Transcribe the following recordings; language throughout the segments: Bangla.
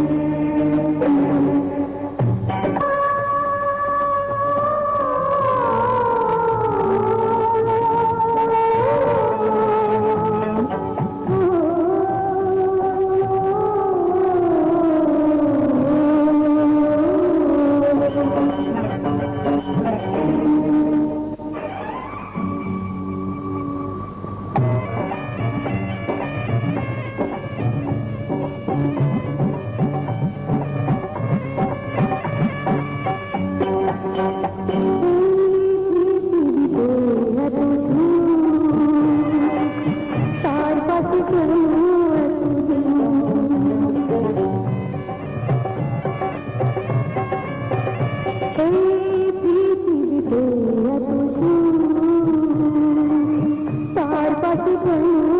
তার তার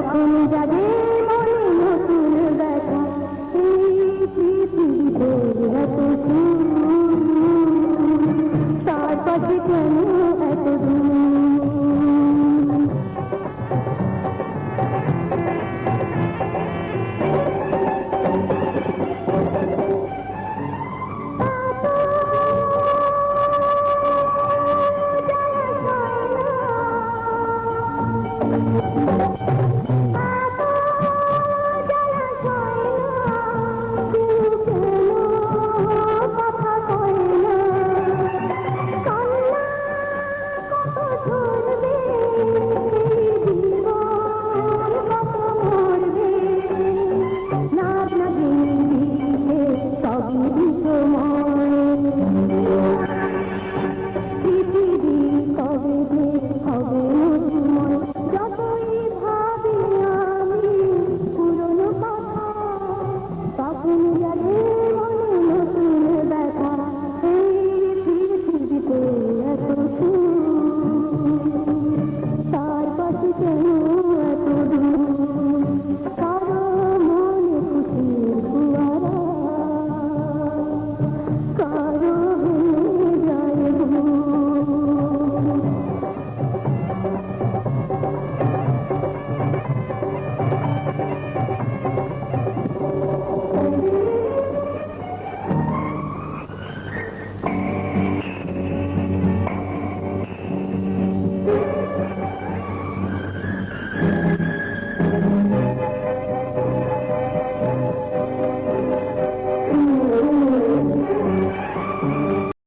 তখন যাবে মনে নতুন ব্যথা এই পৃথিবীতে এত তার পাশে কেন এত দূর